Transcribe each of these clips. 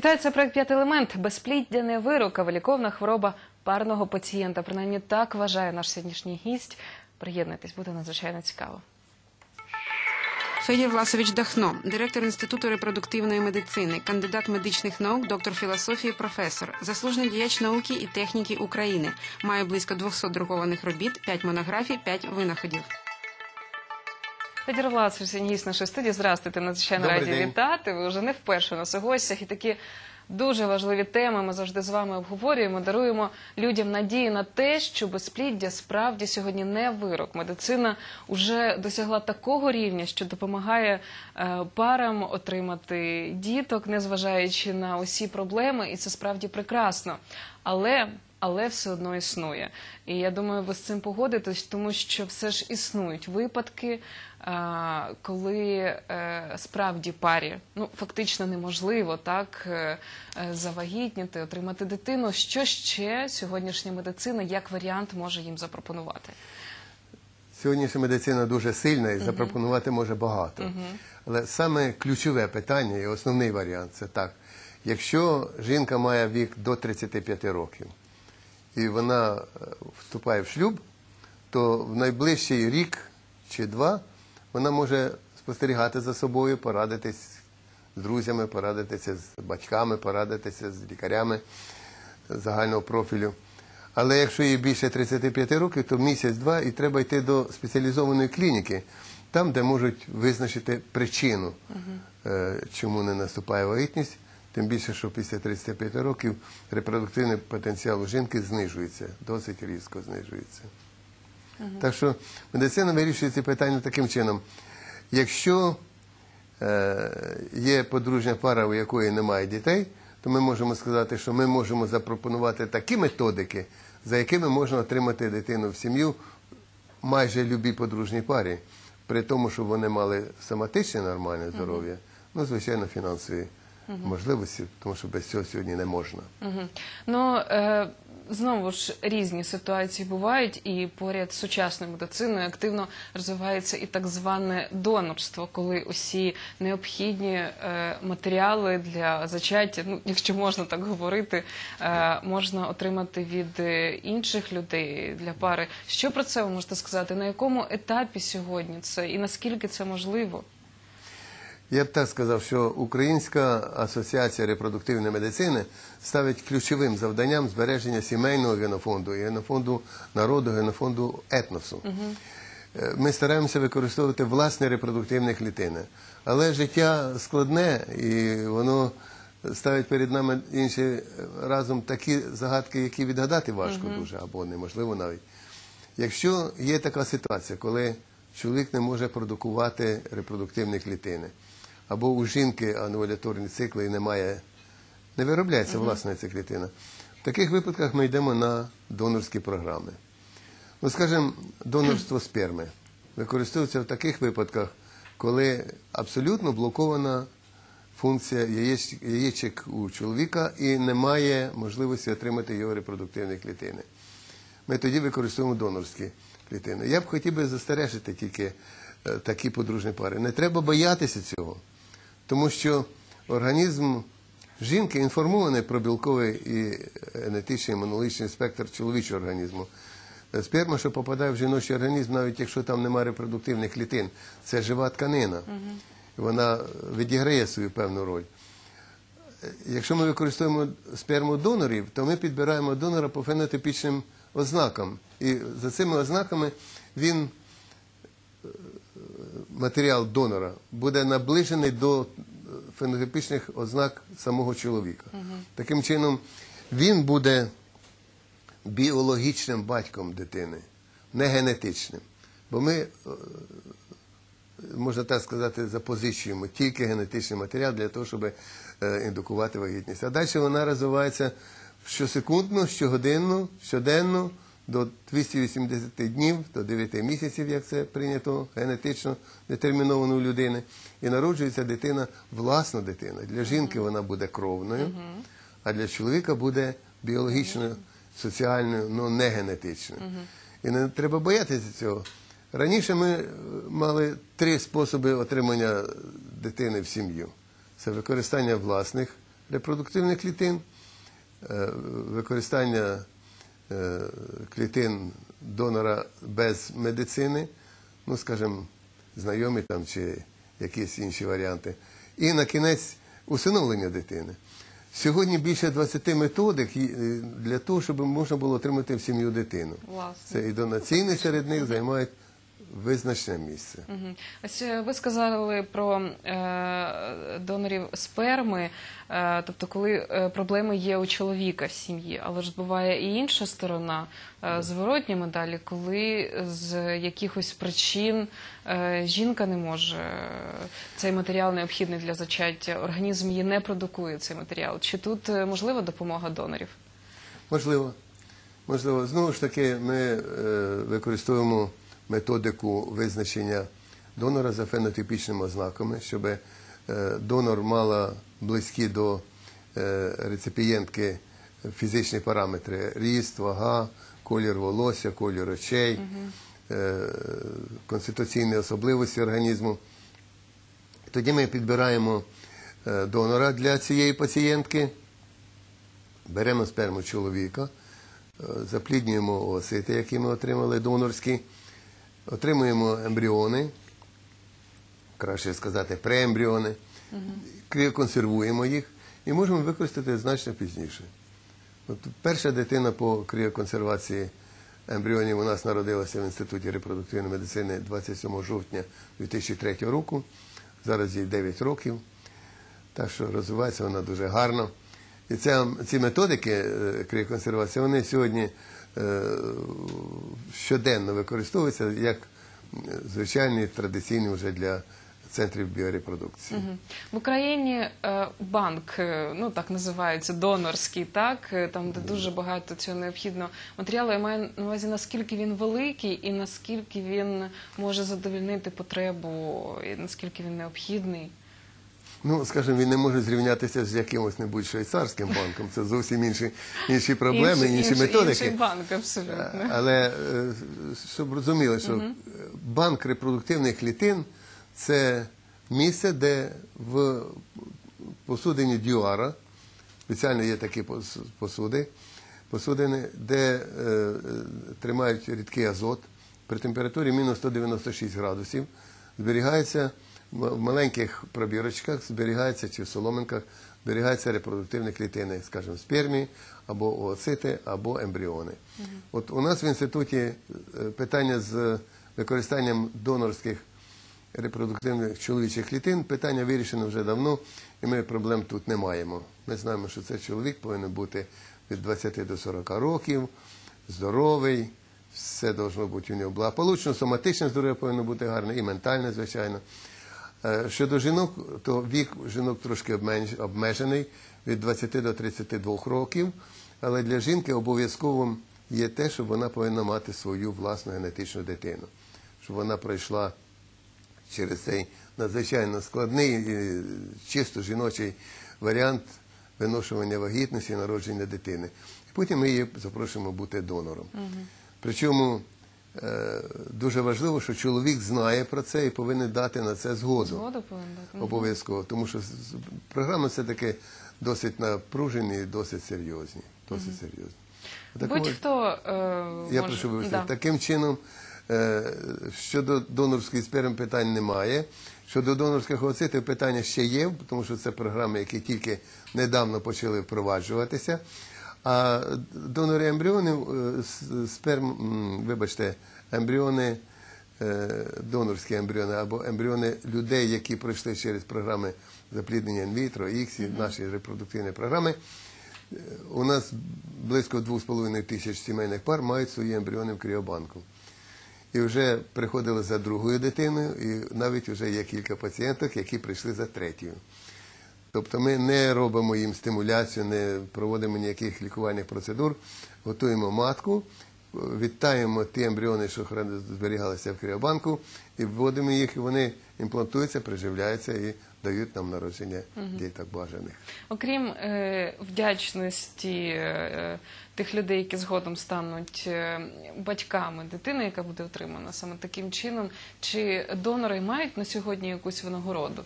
Вітаю, це проект «П'ятий елемент. Безпліддя не вирок, а виліковна хвороба парного пацієнта. Принаймні так вважає наш сьогоднішній гість. Приєднуйтесь, буде надзвичайно цікаво. Федір Власович Дахно, директор Інституту репродуктивної медицини, кандидат медичних наук, доктор філософії, професор, заслужений діяч науки і техніки України. Має близько 200 друкованих робіт, 5 монографій, 5 винаходів. Федір Власович, гість нашої студії. Здравствуйте, надзвичайно Добрий раді день. вітати. Ви вже не вперше у нас у гостях і такі дуже важливі теми. Ми завжди з вами обговорюємо, даруємо людям надію на те, що безпліддя справді сьогодні не вирок. Медицина вже досягла такого рівня, що допомагає е, парам отримати діток, незважаючи на усі проблеми, і це справді прекрасно. Але але все одно існує. І я думаю, ви з цим погодитесь, тому що все ж існують випадки, коли е, справді парі ну фактично неможливо так е, е, завагітніти, отримати дитину. Що ще сьогоднішня медицина як варіант може їм запропонувати? Сьогоднішня медицина дуже сильна і запропонувати може багато. Але саме ключове питання і основний варіант це так. Якщо жінка має вік до 35 років і вона е, вступає в шлюб, то в найближчий рік чи два вона може спостерігати за собою, порадитись з друзями, порадитися з батьками, порадитися з лікарями загального профілю. Але якщо їй більше 35 років, то місяць-два і треба йти до спеціалізованої клініки, там, де можуть визначити причину, е, чому не наступає вагітність. Тим більше, що після 35 років репродуктивний потенціал у жінки знижується, досить різко знижується. Так що медицина вирішує ці питання таким чином. Якщо е, є подружня пара, у якої немає дітей, то ми можемо сказати, що ми можемо запропонувати такі методики, за якими можна отримати дитину в сім'ю майже любій подружній парі, при тому, щоб вони мали соматичне нормальне здоров'я, ну, звичайно, фінансові можливості, тому що без цього сьогодні не можна. Угу. Ну е, знову ж різні ситуації бувають, і поряд з сучасною медициною активно розвивається і так зване донорство, коли усі необхідні е, матеріали для зачаття, ну якщо можна так говорити, е, можна отримати від е, інших людей для пари. Що про це ви можете сказати? На якому етапі сьогодні це і наскільки це можливо? Я б так сказав, що Українська асоціація репродуктивної медицини ставить ключовим завданням збереження сімейного генофонду генофонду народу, генофонду етносу. Е, Ми стараємося використовувати власні репродуктивні клітини. Але життя складне і воно ставить перед нами інші разом такі загадки, які відгадати важко дуже або неможливо навіть. Якщо є така ситуація, коли чоловік не може продукувати репродуктивні клітини, або у жінки анувуляторні цикли і немає, не виробляється власна ця клітина, в таких випадках ми йдемо на донорські програми. Ну, скажімо, донорство сперми використовується в таких випадках, коли абсолютно блокована функція яєч- яєчок у чоловіка і немає можливості отримати його репродуктивні клітини. Ми тоді використовуємо донорські клітини. Я б хотів би застережити тільки е, такі подружні пари. Не треба боятися цього, тому що організм жінки інформований про білковий і генетичний імунологічний спектр чоловічого організму. Сперма, що попадає в жіночий організм, навіть якщо там немає репродуктивних клітин, це жива тканина. Вона відіграє свою певну роль. Якщо ми використовуємо сперму донорів, то ми підбираємо донора по фенотипічним ознакам. І за цими ознаками він, е, матеріал донора, буде наближений до фенотипічних ознак самого чоловіка. Таким чином, він буде біологічним батьком дитини, не генетичним. Бо ми е, можна так сказати, запозичуємо тільки генетичний матеріал для того, щоб е, індукувати вагітність. А далі вона розвивається щосекундно, щогодинно, щоденно до 280 днів, до 9 місяців, як це прийнято генетично детерміновано у людини. І народжується дитина, власна дитина. Для жінки вона буде кровною, а для чоловіка буде біологічною, соціальною, але не генетичною. І не треба боятися цього. Раніше ми е, мали три способи отримання дитини в сім'ю: це використання власних репродуктивних клітин, е, використання клітин донора без медицини, ну, скажімо, знайомі там чи якісь інші варіанти. І на кінець усиновлення дитини. Сьогодні більше 20 методик е, для того, щоб можна було отримати в сім'ю дитину. Власне. Це і донаційні серед них займають визначне місце. Ось е, ви сказали про е, донорів сперми, е, тобто коли проблеми є у чоловіка в сім'ї, але ж буває і інша сторона, е, зворотні медалі, коли з якихось причин е, жінка не може цей матеріал необхідний для зачаття, організм її не продукує цей матеріал. Чи тут можлива допомога донорів? Можливо. Можливо. Знову ж таки, ми е, використовуємо методику визначення донора за фенотипічними ознаками, щоб е, донор мала близькі до е, реципієнтки фізичні параметри: ріст, вага, колір волосся, колір очей, е, конституційні особливості організму. Тоді ми підбираємо донора для цієї пацієнтки. Беремо сперму чоловіка, запліднюємо оосити, які ми отримали донорські, отримуємо ембріони, краще сказати, преембріони, кріоконсервуємо їх і можемо використати значно пізніше. От перша дитина по кріоконсервації ембріонів у нас народилася в Інституті репродуктивної медицини 27 жовтня 2003 року. Зараз їй 9 років. Так що розвивається вона дуже гарно. І це, ці методики е, кріоконсервації, вони сьогодні щоденно використовуються як е, звичайні традиційні вже для центрів біорепродукції. В Україні е, банк, е, ну так називається, донорський, так е, там, де дуже багато цього необхідного матеріалу. Я маю на увазі, наскільки він великий і наскільки він може задовольнити потребу, і наскільки він необхідний. Ну, скажімо, він не може зрівнятися з якимось небудь швейцарським банком. Це зовсім інші, інші проблеми, інші, методики. Інший банк, абсолютно. Але е, щоб розуміли, що банк репродуктивних клітин це місце, де в посудині дюара, спеціально є такі пос- посуди, посудини, де е, тримають рідкий азот при температурі мінус 196 градусів, зберігається в маленьких пробірочках, зберігається чи в соломинках, зберігаються репродуктивні клітини, скажімо, спермії, або ooцити, або ембріони. От у нас в інституті е, питання з використанням донорських репродуктивних чоловічих клітин питання вирішено вже давно, і ми проблем тут не маємо. Ми знаємо, що цей чоловік повинен бути від 20 до 40 років, здоровий, все должно бути у нього благополучно, соматичне здоров'я повинно бути гарне і ментальне, звичайно. Е, Щодо жінок, то вік жінок трошки обмежений від 20 до 32 років, але для жінки обов'язковим є те, що вона повинна мати свою власну генетичну дитину, щоб вона пройшла через цей надзвичайно складний, і чисто жіночий варіант виношування вагітності і народження дитини. І потім ми її запрошуємо бути донором. Причому дуже важливо, що чоловік знає про це і повинен дати на це згоду. Згоду повинен дати. Обов'язково, тому що програми все-таки досить напружені і досить серйозні. Досить серйозні. Будь-хто е, я може... прошу вибачте, Да. таким чином, е, щодо донорської сперми питань немає. Щодо донорських ooцитів питання ще є, тому що це програми, які тільки недавно почали впроваджуватися. А донори ембріонів, е, сперм, вибачте, ембріони, е, донорські ембріони або ембріони людей, які пройшли через програми запліднення інвітро, іксі, наші репродуктивні програми. Е, У нас близько 2,5 тисяч сімейних пар мають свої ембріони в кріобанку. І вже приходили за другою дитиною, і навіть вже є кілька пацієнток, які прийшли за третьою. Тобто ми не робимо їм стимуляцію, не проводимо ніяких лікувальних процедур, готуємо матку, відтаємо ті ембріони, що зберігалися в кріобанку, і вводимо їх, і вони імплантуються, приживляються і дають нам народження діток бажаних. Окрім е, вдячності е, тих людей, які згодом стануть е, батьками дитини, яка буде отримана саме таким чином, чи донори мають на сьогодні якусь винагороду?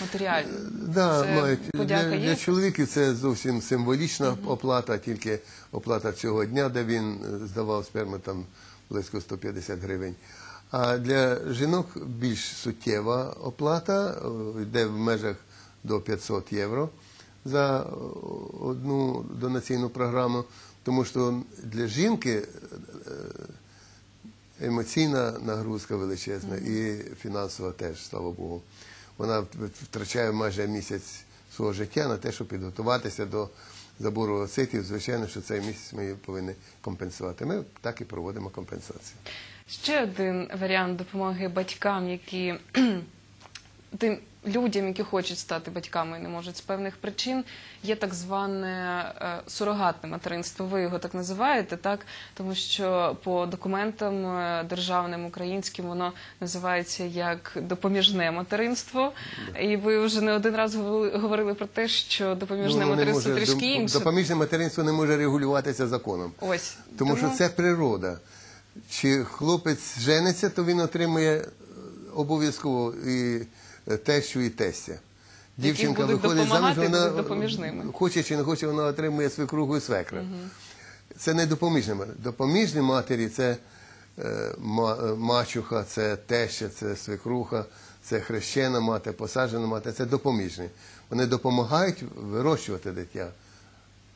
Матеріальну? Да, Це мають. подяка Для, для чоловіків це зовсім символічна оплата, тільки оплата цього дня, де він е, здавав сперму там близько 150 гривень. А для жінок більш суттєва оплата, е, йде в межах до 500 євро за е, одну донаційну програму, тому що для жінки емоційна нагрузка величезна і фінансова теж, слава Богу. Вона втрачає майже місяць свого життя на те, щоб підготуватися до забору оцитів. Звичайно, що цей місяць ми повинні компенсувати. Ми так і проводимо компенсацію. Ще один варіант допомоги батькам, які тим людям, які хочуть стати батьками і не можуть з певних причин, є так зване е, сурогатне материнство. Ви його так називаєте, так тому що по документам е, державним українським воно називається як допоміжне материнство. І ви вже не один раз говорили- про те, що допоміжне Ну, материнство може- трішки інше. Допоміжне материнство не може регулюватися законом. Ось Тому що це природа. Чи хлопець жениться, то він отримує обов'язково і тещу, і тестя. Дівчинка будуть виходить заміж, допомагати, вона будуть допоміжними. хоче чи не хоче, вона отримує свекругу і свекра. Це не допоміжне. ма- Допоміжні матері це е, ма- е, мачуха, це теща, це свекруха, це хрещена мати, посаджена мати, це допоміжні. Вони допомагають вирощувати дитя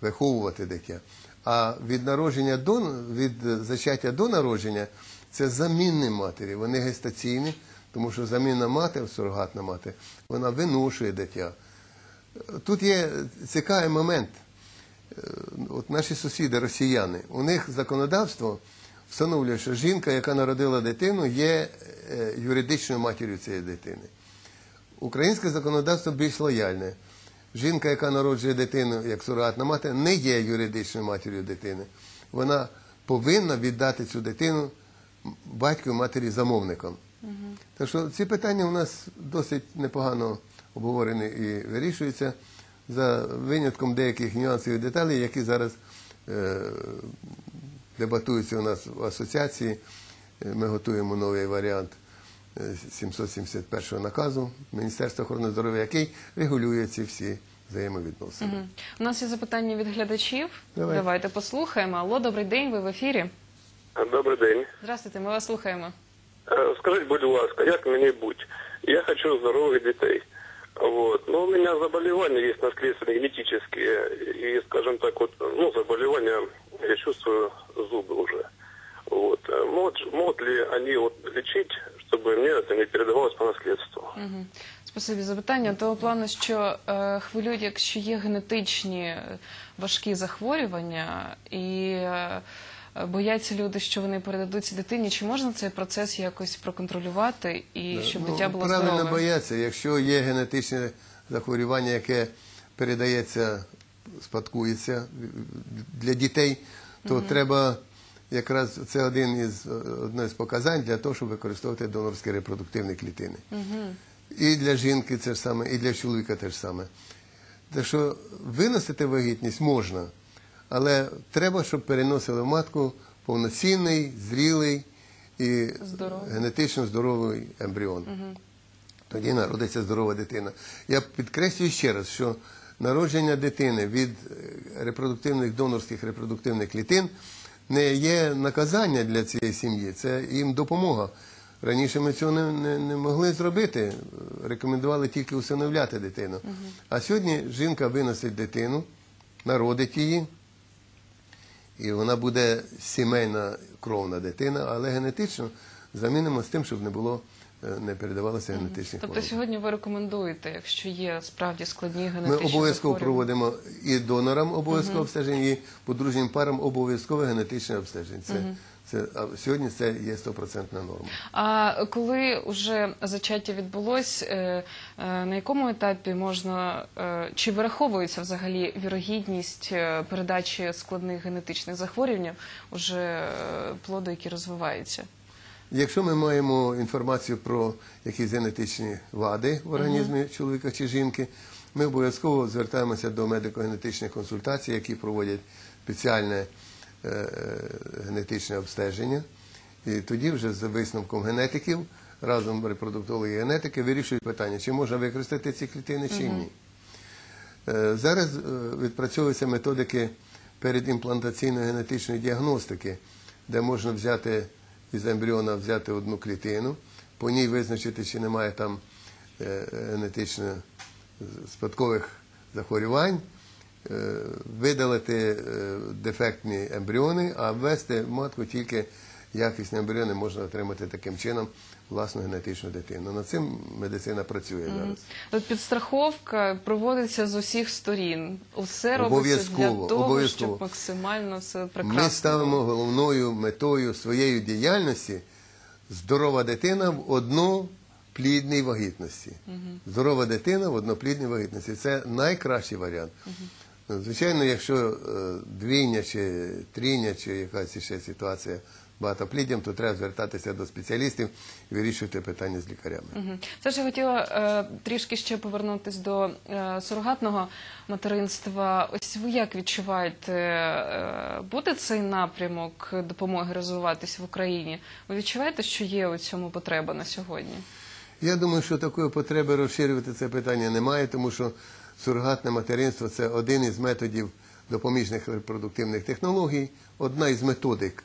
виховувати дитя. А від народження до від зачаття до народження це замінні матері. Вони гестаційні, тому що замінна мати, сурогатна мати, вона виношує дитя. Тут є цікавий момент. Е, От наші сусіди, росіяни, у них законодавство встановлює, що жінка, яка народила дитину, є е, юридичною матір'ю цієї дитини. Українське законодавство більш лояльне. Жінка, яка народжує дитину як сурогатна мати, не є юридичною матір'ю дитини. Вона повинна віддати цю дитину батьку і матері замовникам. Так що ці питання у нас досить непогано обговорені і вирішуються за винятком деяких нюансів і деталей, які зараз е, дебатуються у нас в асоціації. Е, Ми готуємо новий варіант е, 771 наказу Міністерства охорони здоров'я, який регулює ці всі взаємовідносини. Мгм. У нас є запитання від глядачів. Давай. Давайте послухаємо. Алло, добрий день, ви в ефірі. Добрий день. Здравствуйте, ми вас слухаємо. Е, Скажіть, будь ласка, як мені бути? Я хочу здоровых детей. Вот. Но у меня заболевания есть наследственные, генетические. И, скажем так, вот, ну, заболевания, я чувствую зубы уже. Вот. Э, Могут, могут ли они вот лечить, чтобы мне это не передавалось по наследству? Угу. Спасибі за питання. Того плану, що е, хвилюють, якщо є генетичні е, важкі захворювання і е, бояться люди, що вони передадуться дитині. Чи можна цей процес якось проконтролювати і щоб дитя було Ну, правильно бояться. Якщо є генетичне захворювання, яке передається, спадкується для дітей, то треба якраз це один із одне з показань для того, щоб використовувати донорські репродуктивні клітини. І для жінки це ж саме, і для чоловіка те ж саме. Так що виносити вагітність можна, але треба, щоб переносили в матку повноцінний, зрілий і Здоровий. генетично здоровий ембріон. Тоді народиться здорова дитина. Я підкреслюю ще раз, що народження дитини від е, репродуктивних донорських репродуктивних клітин не є наказання для цієї сім'ї, це їм допомога. Раніше ми цього не, не, не могли зробити, рекомендували тільки усиновляти дитину. А сьогодні жінка виносить дитину, народить її, і вона буде сімейна кровна дитина, але генетично замінимо з тим, щоб не було, е, не передавалося генетичні Тобто сьогодні ви рекомендуєте, якщо є справді складні Ми обов'язково захворювання? проводимо і донорам обов'язково обстеження, і подружнім парам обов'язкове генетичне обстеження. Це, це, сьогодні це є стопроцентна норма. А коли вже зачаття відбулось, е, е, на якому етапі можна е, чи вираховується взагалі вірогідність передачі складних генетичних захворювань уже плоду, який розвивається? Якщо ми маємо інформацію про якісь генетичні вади в організмі чоловіка чи жінки, ми обов'язково звертаємося до медико-генетичних консультацій, які проводять спеціальне генетичне обстеження. І тоді вже за висновком генетиків разом репродуктологи і генетики вирішують питання, чи можна використати ці клітини, чи ні. Е, Зараз е, відпрацьовуються методики передімплантаційної генетичної діагностики, де можна взяти із ембріона взяти одну клітину, по ній визначити, чи немає там е, генетично спадкових захворювань, е, видалити е, дефектні ембріони, а ввести матку тільки якісні ембріони можна отримати таким чином власну генетичну дитину. Над цим медицина працює зараз. От підстраховка проводиться з усіх сторін. Усе робиться для того, щоб максимально все прекрасно. Ми ставимо головною метою своєї діяльності здорова дитина в одноплідній вагітності. Здорова дитина в одноплідній вагітності. Це найкращий варіант. Звичайно, якщо е, двійня чи трійня, чи якась ще ситуація багатопліддям, то треба звертатися до спеціалістів і вирішувати питання з лікарями. Мгм. Це ж я хотіла е, трішки ще повернутись до е, сурогатного материнства. Ось ви як відчуваєте, е, буде цей напрямок допомоги розвиватись в Україні? Ви відчуваєте, що є у цьому потреба на сьогодні? Я думаю, що такої потреби розширювати це питання немає, тому що сурогатне материнство це один із методів допоміжних репродуктивних технологій, одна із методик.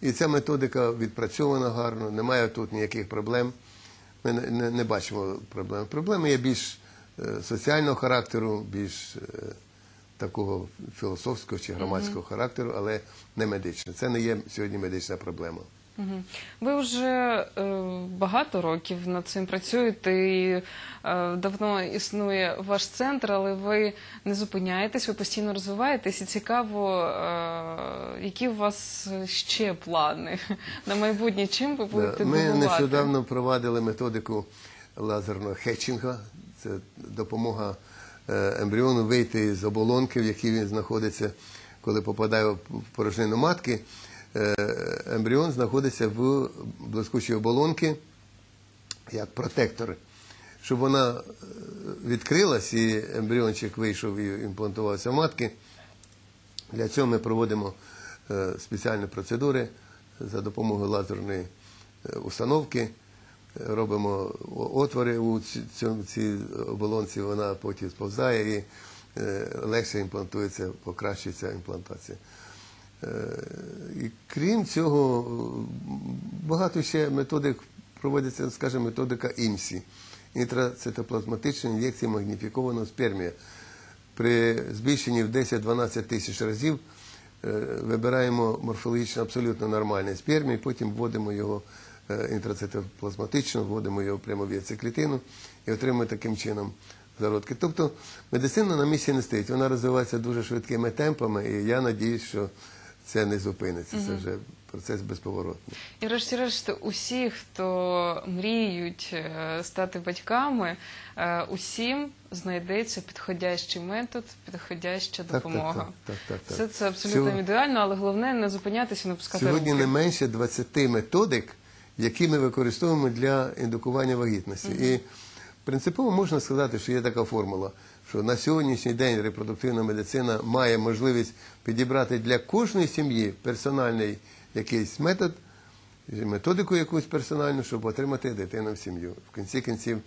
І ця методика відпрацьована гарно, немає тут ніяких проблем. Ми не, не, бачимо проблем. Проблеми є більш е, соціального характеру, більш е, такого філософського чи громадського характеру, але не медичного. Це не є сьогодні медична проблема. Ви вже е, багато років над цим працюєте і е, давно існує ваш центр, але ви не зупиняєтесь, ви постійно розвиваєтесь. І цікаво, е, які у вас ще плани на майбутнє? Чим ви будете Ми нещодавно провадили методику лазерного хетчинга. Це допомога ембріону вийти з оболонки, в якій він знаходиться, коли попадає в порожнину матки. Е, Ембріон знаходиться в блискучій оболонці як протектор. Щоб вона е, відкрилась і ембріончик вийшов і імплантувався в матки, для цього ми проводимо е, спеціальні процедури за допомогою лазерної установки. Робимо отвори у цій оболонці, вона потім сповзає і легше імплантується, покращується імплантація. Е, І крім цього, багато ще методик проводиться, скажімо, методика ІМСІ інтрацитоплазматичної ін'єкції магніфікованого спермія. При збільшенні в 10-12 тисяч разів е, вибираємо морфологічно абсолютно нормальний спермій, потім вводимо його е, інтрацитоплазматично, вводимо його прямо в яйцеклітину і отримуємо таким чином зародки. Тобто медицина на місці не стоїть, вона розвивається дуже швидкими темпами, і я надіюсь, що це не зупиниться. Це вже процес безповоротний. І решті-решт, усі, хто мріють е, стати батьками, е, усім знайдеться підходящий метод, підходяща допомога. так, так, так, так. Все це абсолютно Сьогодні- індивідуально, але головне не зупинятися, не пускати Сьогодні руки. не менше 20 методик, які ми використовуємо для індукування вагітності. І принципово можна сказати, що є така формула, що на сьогоднішній день репродуктивна медицина має можливість підібрати для кожної сім'ї персональний якийсь метод, методику якусь персональну, щоб отримати дитину в сім'ю. В кінці кінців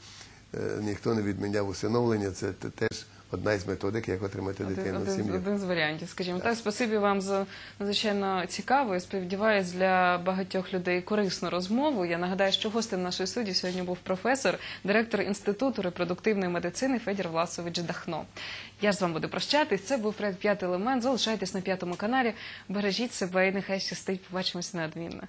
е, ніхто не відміняв усиновлення, це те- теж одна із методик, як отримати Один, дитину в сім'ю. один з варіантів, скажімо так. Спасибі вам за надзвичайно цікаву і сподіваюсь для багатьох людей корисну розмову. Я нагадаю, що гостем нашої студії сьогодні був професор, директор інституту репродуктивної медицини Федір Власович Дахно. Я ж з вами буду прощатись. Це був проект п'ятий елемент. Залишайтесь на п'ятому каналі. Бережіть себе і нехай щастить. Побачимося неодмінно.